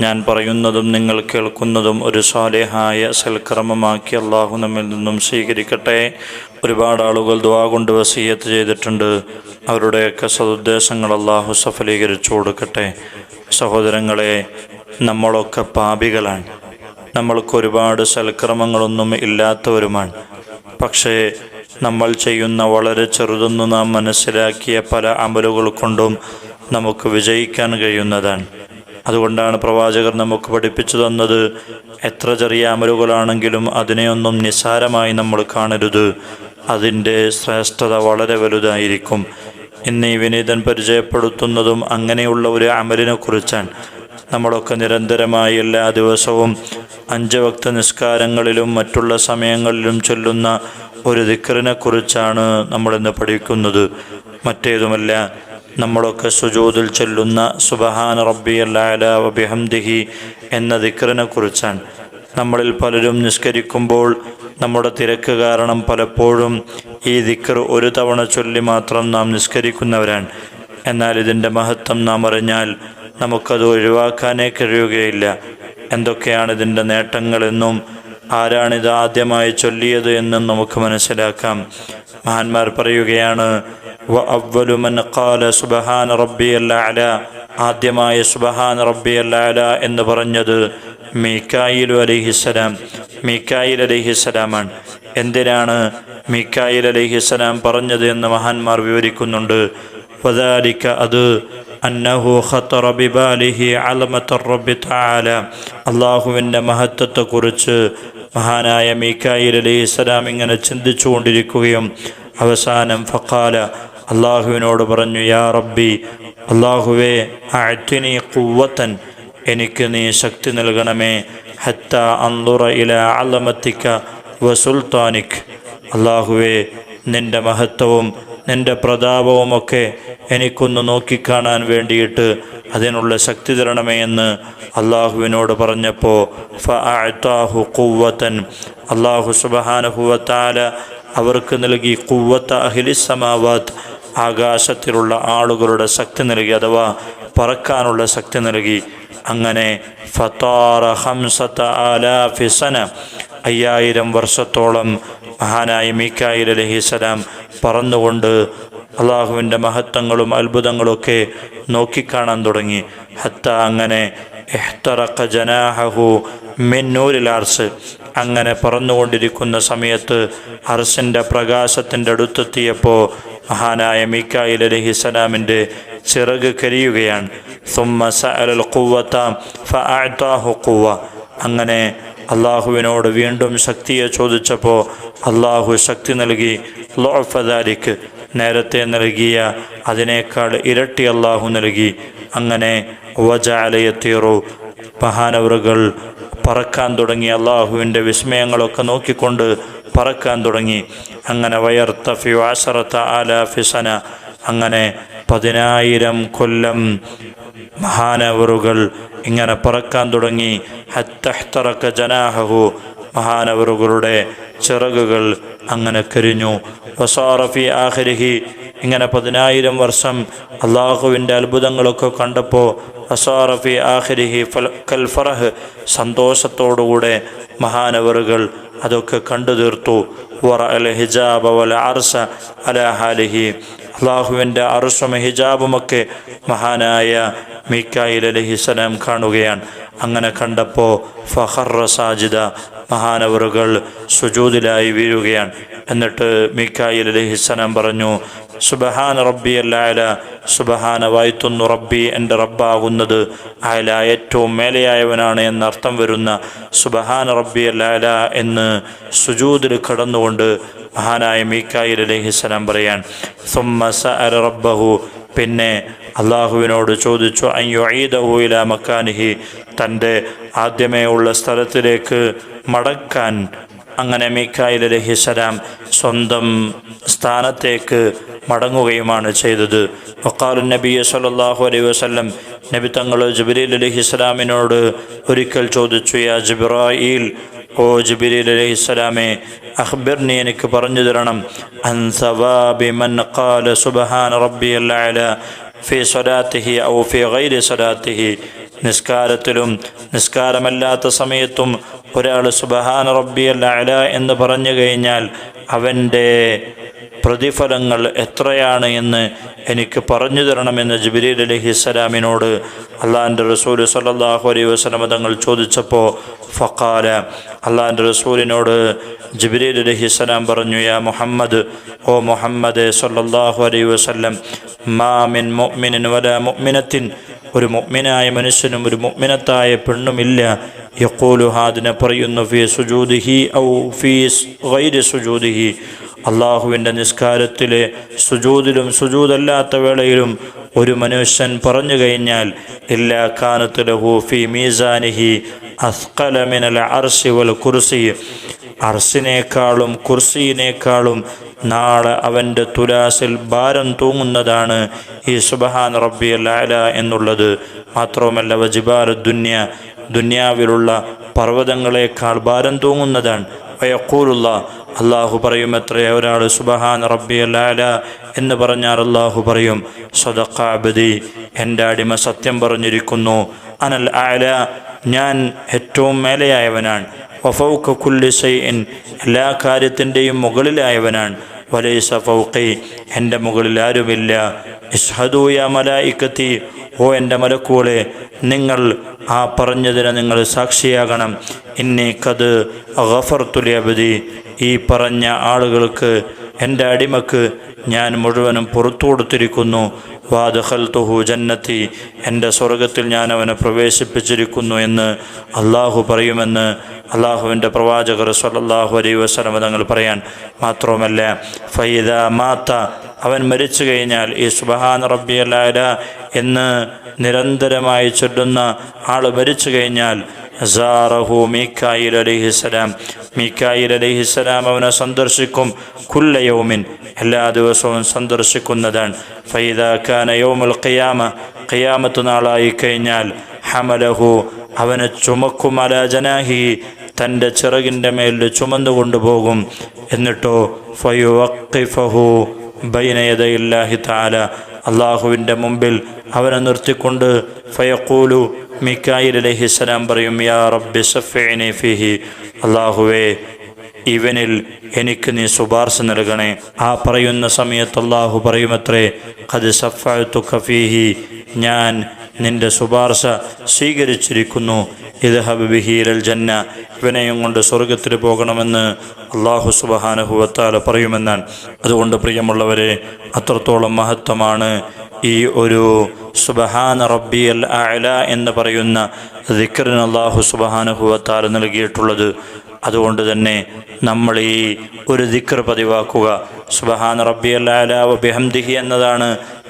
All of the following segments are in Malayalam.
ഞാൻ പറയുന്നതും നിങ്ങൾ കേൾക്കുന്നതും ഒരു സ്വാലേഹായ സൽക്രമമാക്കി അള്ളാഹു നമ്മിൽ നിന്നും സ്വീകരിക്കട്ടെ. ഒരുപാട് ആളുകൾ ദ്വാ കൊണ്ട് വസീയത്ത് ചെയ്തിട്ടുണ്ട്. അവരുടെയൊക്കെ സതുദ്ദേശങ്ങൾ അള്ളാഹു സഫലീകരിച്ചു കൊടുക്കട്ടെ. സഹോദരങ്ങളെ നമ്മളൊക്കെ പാപികളാണ്. നമ്മൾക്ക് ഒരുപാട് സൽക്രമങ്ങളൊന്നും ഇല്ലാത്തവരുമാണ്. പക്ഷേ നമ്മൾ ചെയ്യുന്ന വളരെ ചെറുതെന്ന് നാം മനസ്സിലാക്കിയ പല അമലുകൾ കൊണ്ടും നമുക്ക് വിജയിക്കാൻ കഴിയുന്നതാണ്. അതുകൊണ്ടാണ് പ്രവാചകർ നമുക്ക് പഠിപ്പിച്ചു തന്നത് എത്ര ചെറിയ അമലുകളാണെങ്കിലും അതിനെയൊന്നും നിസ്സാരമായി നമ്മൾ കാണരുത്. അതിന്റെ ശ്രേഷ്ഠത വളരെ വലുതായിരിക്കും. ഇന്ന് ഈ വിനീതൻ പരിചയപ്പെടുത്തുന്നതും അങ്ങനെയുള്ള ഒരു അമലിനെ കുറിച്ചാണ് നമ്മളൊക്കെ നിരന്തരമായി എല്ലാ ദിവസവും അഞ്ച് വക്ത നിസ്കാരങ്ങളിലും മറ്റുള്ള സമയങ്ങളിലും ചൊല്ലുന്ന ഒരു ദിക്കറിനെ കുറിച്ചാണ് നമ്മളിന്ന് പഠിക്കുന്നത്. മറ്റേതുമല്ല നമ്മളൊക്കെ സുജൂതിൽ ചൊല്ലുന്ന സുബഹാൻ റബ്ബി അല്ലാലിഹി എന്ന ദിക്കറിനെ കുറിച്ചാണ് നമ്മളിൽ പലരും നിസ്കരിക്കുമ്പോൾ നമ്മുടെ തിരക്ക് കാരണം പലപ്പോഴും ഈ ദിക്ർ ഒരു തവണ ചൊല്ലി മാത്രം നാം നിസ്കരിക്കുന്നവരാണ്. എന്നാൽ ഇതിന്റെ മഹത്വം നാം അറിഞ്ഞാൽ നമുക്കത് ഒഴിവാക്കാനേ കഴിയുകയില്ല. എന്തൊക്കെയാണ് ഇതിന്റെ നേട്ടങ്ങളെന്നും ആരാണിത് ആദ്യമായി ചൊല്ലിയത് എന്നും നമുക്ക് മനസ്സിലാക്കാം. മഹാന്മാർ പറയുകയാണ് സുബ്ഹാന ആദ്യമായ സുബ്ഹാന റബ്ബിയൽ അല എന്ന് പറഞ്ഞത് മീക്കായിലു അലൈഹിസ്സലാം മീക്കായിൽ അലഹിസ്സലാമാണ് എന്തിനാണ് മീക്കായിൽ അലൈഹിസ്സലാം പറഞ്ഞത് എന്ന് മഹാന്മാർ വിവരിക്കുന്നുണ്ട്. വദാലിക അത് അന്നഹു ഖത്തറ ബിബാലിഹി അലമത്ത റബ്ബി തആല. അള്ളാഹുവിന്റെ മഹത്വത്തെക്കുറിച്ച് മഹാനായ മീക്കായിൽ അലൈഹിസ്സലാം ഇങ്ങനെ ചിന്തിച്ചുകൊണ്ടിരിക്കുകയും അവസാനം ഫഖാല അള്ളാഹുവിനോട് പറഞ്ഞു യാ റബ്ബി അള്ളാഹുവേ അറ്റിനി കുവത്തൻ എനിക്ക് നീ ശക്തി നൽകണമേ ഹത്ത അന്തുറ ഇല അലമത്തിക്ക വസുൽത്താനിക് അള്ളാഹുവേ നിന്റെ മഹത്വവും നിന്റെ പ്രതാപവും പ്രതാപവുമൊക്കെ എനിക്കൊന്ന് നോക്കിക്കാണാൻ വേണ്ടിയിട്ട് അതിനുള്ള ശക്തി തരണമേ എന്ന് അള്ളാഹുവിനോട് പറഞ്ഞപ്പോൾ ഫഅഅതാഹു കുവ്വത്തൻ അള്ളാഹു സുബഹാനഹുവത്താല അവർക്ക് നൽകി കുവ്വത്ത അഹിലിസമാവാത്ത് ആകാശത്തിലുള്ള ആളുകളുടെ ശക്തി നൽകി അഥവാ പറക്കാനുള്ള ശക്തി നൽകി. അങ്ങനെ അയ്യായിരം വർഷത്തോളം മഹാനായ മീക്കായിൽ അലഹിസലാം പറന്നുകൊണ്ട് അള്ളാഹുവിന്റെ മഹത്വങ്ങളും അത്ഭുതങ്ങളൊക്കെ നോക്കിക്കാണാൻ തുടങ്ങി. ഹത്ത അങ്ങനെ എഹ്തറക്ക ജനാഹു അർസ്. അങ്ങനെ പറന്നുകൊണ്ടിരിക്കുന്ന സമയത്ത് അർസിന്റെ പ്രകാശത്തിന്റെ അടുത്തെത്തിയപ്പോൾ മഹാനായ മീക്കായിൽ അലഹിസലാമിന്റെ ചിറക് കരിയുകയാണ്. സഅലൽ ഫഅഅതാഹു അങ്ങനെ അള്ളാഹുവിനോട് വീണ്ടും ശക്തിയെ ചോദിച്ചപ്പോൾ അള്ളാഹു ശക്തി നൽകി. ലോഫദാലിക്ക് നേരത്തെ നൽകിയ അതിനേക്കാൾ ഇരട്ടി അള്ളാഹു നൽകി. അങ്ങനെ വജാലയത്തീറു മഹാനവറുകൾ പറക്കാൻ തുടങ്ങി അള്ളാഹുവിന്റെ വിസ്മയങ്ങളൊക്കെ നോക്കിക്കൊണ്ട് പറക്കാൻ തുടങ്ങി. അങ്ങനെ വയർത്തഫി ആശറത്ത ആലാഫിസന. അങ്ങനെ പതിനായിരം കൊല്ലം മഹാനവറുകൾ ഇങ്ങനെ പറക്കാൻ തുടങ്ങി. ഹത്തഹ്തറക്ക ജനാഹു മഹാനവറുകളുടെ ചിറകുകൾ അങ്ങനെ കരിഞ്ഞു. വസാറഫി ആഹരിഹി ഇങ്ങനെ പതിനായിരം വർഷം അള്ളാഹുവിന്റെ അത്ഭുതങ്ങളൊക്കെ കണ്ടപ്പോൾ വസാറഫി ആഹരിഹി ഫൽ കൽഫറഹ് സന്തോഷത്തോടുകൂടെ മഹാനവറുകൾ അതൊക്കെ കണ്ടു തീർത്തു. വറ ഹിജാബ വല അർസ അല ഹാലിഹി. അള്ളാഹുവിന്റെ അറുസും ഹിജാബുമൊക്കെ മഹാനായ മീക്കായിൽ അലഹിസലാം കാണുകയാണ്. അങ്ങനെ കണ്ടപ്പോൾ ഫഹർ സാജിദ മഹാനവറുകൾ സുജൂതിലായി വീഴുകയാണ്. എന്നിട്ട് മിക്കായിൽ അലഹിസലാം പറഞ്ഞു സുബഹാന റബ്ബി അല്ലായ സുബഹാന വായ്ത്തുന്നു റബ്ബി എന്റെ റബ്ബാകുന്നത് അയല ഏറ്റവും മേലെയായവനാണ് എന്നർത്ഥം വരുന്ന സുബഹാന റബ്ബി അല്ലായ എന്ന് സുജൂതിൽ കടന്നുകൊണ്ട് മഹാനായ മീക്കായിൽ അലഹിസ്സലാം പറയാൻ സുമ്മ സഅല റബ്ബഹു പിന്നെ അള്ളാഹുവിനോട് ചോദിച്ചു അയ്യുഈദഹു ഇല മക്കാനിഹി? തന്റെ ആദ്യമേ ഉള്ള സ്ഥലത്തിലേക്ക് മടക്കാൻ അങ്ങനെ മീക്കായിൽ അലഹിസലാം സ്വന്തം സ്ഥാനത്തേക്ക് മടങ്ങുകയുമാണ് ചെയ്തത്. വക്കാലു നബി സല്ലാഹു അലൈഹി വസ്ലം നബി തങ്ങൾ ജബിലീൽ അലഹിസ്സലാമിനോട് ഒരിക്കൽ ചോദിച്ചു യാ ജബിറായിൽ ഓ ജബിലീൽ അലഹിസ്സലാമെ അഖ്ബിർനി എനിക്ക് പറഞ്ഞു തരണം. അൻ സവാബി മൻ ഖാല സുബ്ഹാന റബ്ബിയൽ അല ഫി സ്വലാത്തിഹി ഔ ഫി ഗൈരി സ്വലാത്തിഹി. നിസ്കാരത്തിലും നിസ്കാരമല്ലാത്ത സമയത്തും ഒരാൾ സുബഹാന റബ്ബിയൽ അല എന്ന് പറഞ്ഞു കഴിഞ്ഞാൽ അവന്റെ പ്രതിഫലങ്ങൾ എത്രയാണ് എന്ന് എനിക്ക് പറഞ്ഞു തരണമെന്ന് ജിബിലീൽ അലഹിസ്സലാമിനോട് അള്ളാന്റെ റസൂൽ സല്ലാഹു അലൈ വസ്ലമ തങ്ങൾ ചോദിച്ചപ്പോൾ ഫക്കാല അള്ളാന്റെ റസൂലിനോട് ജിബിലീൽ അലഹിസ്സലാം പറഞ്ഞു യാ മുഹമ്മദ് ഓ മുഹമ്മദ് സല്ലാഹു അലൈ വസ്ലം മാമിൻ മൊമിനൻ വല മൊമിനത്തിൻ ഒരു മുഗ്മിനായ മനുഷ്യനും ഒരു മുഗ്മിനത്തായ പെണ്ണുമില്ല യക്കോലുഹാദിനെ പറയുന്നു ഫി സുജൂദിഹി ഔ ഫീസ് ഗൈരി സുജൂദിഹി. അള്ളാഹുവിന്റെ നിസ്കാരത്തിലെ സുജൂതിലും സുജൂതല്ലാത്ത വേളയിലും ഒരു മനുഷ്യൻ പറഞ്ഞു കഴിഞ്ഞാൽ എല്ലാ കാനത്ത് ഹൂഫി ഫി മീസാനിഹി അസ്കലമിനൽ അർസി വൽ കുർസി. അർസിനേക്കാളും കുർസിയിനേക്കാളും നാളെ അവന്റെ തുലാസിൽ ഭാരം തൂങ്ങുന്നതാണ് ഈ സുബഹാൻ റബ്ബി അല്ല എന്നുള്ളത്. മാത്രവുമല്ല വജിബാർ ദുന്യ ദുന്യാവിലുള്ള പർവതങ്ങളെക്കാൾ ഭാരം തൂങ്ങുന്നതാണ്. വയക്കൂലുള്ള അള്ളാഹു പറയും എത്ര ഒരാൾ സുബഹാൻ റബ്ബി അല്ല എന്ന് പറഞ്ഞാൽ അള്ളാഹു പറയും സ്വതക്കാബദി എന്റെ അടിമ സത്യം പറഞ്ഞിരിക്കുന്നു. അനൽ ആല ഞാൻ ഏറ്റവും മേലെയായവനാണ്. വഫൗക്ക കുല്ലി എല്ലാ കാര്യത്തിന്റെയും മുകളിലായവനാണ്. വലൈസ ഫൗഖി എന്റെ മുകളിൽ ആരുമില്ല. ഇഷ്ഹദൂയ മലായിക്കത്തി ഓ എന്റെ മലക്കൂളെ നിങ്ങൾ ആ പറഞ്ഞതിന് നിങ്ങൾ സാക്ഷിയാകണം. ഇന്നി കത് ഗഫർത്തുലിയബദി ഈ പറഞ്ഞ ആളുകൾക്ക് എന്റെ അടിമക്ക് ഞാൻ മുഴുവനും പുറത്തു കൊടുത്തിരിക്കുന്നു. വാദഹൽ തുഹു ജന്നത്തി എന്റെ സ്വർഗത്തിൽ ഞാൻ അവനെ പ്രവേശിപ്പിച്ചിരിക്കുന്നു എന്ന് അള്ളാഹു പറയുമെന്ന് അള്ളാഹുവിന്റെ പ്രവാചകർ സ്വല്ലാഹു അലൈ വസ്ലമ തങ്ങൾ പറയാൻ മാത്രവുമല്ല ഫൈദ മാത്ത അവൻ മരിച്ചു കഴിഞ്ഞാൽ ഈ സുബഹാൻ റബ്ബി അല്ല എന്ന് നിരന്തരമായി ചൊല്ലുന്ന ആൾ മരിച്ചു കഴിഞ്ഞാൽ സാറഹു മീക്കായിൽ അലിഹിസ്സലാം മീക്കായിൽ അലിഹിസ്സലാം അവനെ സന്ദർശിക്കും കുല്ലയൗമിൻ എല്ലാ ദിവസവും സന്ദർശിക്കുന്നതാണ്. ഫൈദ ഖാന യൗമുൽ ഖിയാമ ഖിയാമത്ത് നാളായി കഴിഞ്ഞാൽ ഹമലഹു അവനെ ചുമക്കും അല ജനാഹി തന്റെ ചിറകിന്റെ മേൽ ചുമന്നു കൊണ്ടുപോകും. എന്നിട്ടോ ഫയുവഖിഫഹു ബൈനയതയില്ലാഹി താല അള്ളാഹുവിന്റെ മുമ്പിൽ അവനെ നിർത്തിക്കൊണ്ട് ഫയക്കൂലു മിക്കായിൽ അലഹിസ്സലാം പറയും യാ റബ്ബി സഫേനെ ഫിഹി. അള്ളാഹുവേ ഇവനിൽ എനിക്ക് നീ ശുപാർശ നൽകണേ. ആ പറയുന്ന സമയത്ത് അള്ളാഹു പറയുമത്രേ അത് സഫായത്തു കഫീഹി ഞാൻ നിന്റെ ശുപാർശ സ്വീകരിച്ചിരിക്കുന്നു. ഇത് ഹബിഹിരൽ ജന്ന ഇവനെയും കൊണ്ട് സ്വർഗത്തിൽ പോകണമെന്ന് അള്ളാഹു സുബഹാനഹുവത്താല പറയുമെന്നാണ്. അതുകൊണ്ട് പ്രിയമുള്ളവരെ അത്രത്തോളം മഹത്വമാണ് ഈ ഒരു സുബഹാന റബ്ബി അൽ അല എന്ന് പറയുന്ന ദിക്കറിന് അള്ളാഹു സുബഹാനുഭവത്താൽ നൽകിയിട്ടുള്ളത്. അതുകൊണ്ട് തന്നെ നമ്മൾ ഈ ഒരു ദിക്കർ പതിവാക്കുക. സുബഹാന റബ്ബി അൽ അല ബിഹംദിഹി എന്നതാണ്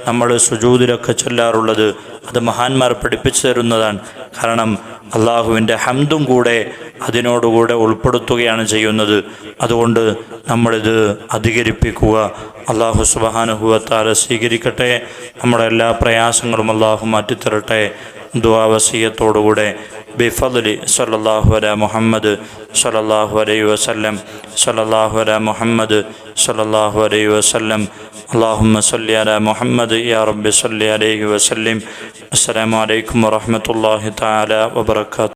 നമ്മൾ സുജൂതിലൊക്കെ ചൊല്ലാറുള്ളത്. അത് മഹാന്മാർ പഠിപ്പിച്ചു തരുന്നതാണ്. കാരണം അള്ളാഹുവിന്റെ ഹംദും കൂടെ അതിനോടുകൂടെ ഉൾപ്പെടുത്തുകയാണ് ചെയ്യുന്നത്. അതുകൊണ്ട് നമ്മളിത് അധികരിപ്പിക്കുക. അള്ളാഹു സുബാനുഹുവത്താല സ്വീകരിക്കട്ടെ. നമ്മുടെ എല്ലാ പ്രയാസങ്ങളും അള്ളാഹു മാറ്റിത്തരട്ടെ. ദുവാവസീയത്തോടുകൂടെ ബിഫദലി സല്ലാഹു അല മുഹമ്മദ് സല്ലാഹു അലൈ വസല്ലം സല്ലാഹു അല മുഹമ്മദ് സല്ലാഹു അലൈ വസല്ലം. അള്ളാഹുമ്മ സല്ലി അല മുഹമ്മദ് യാ റബ്ബി സല്ലി അലൈഹി വസല്ലിം. അസ്സലാമലൈക്കും വറഹമത്തല്ലാഹി താല വബർക്കാത്തു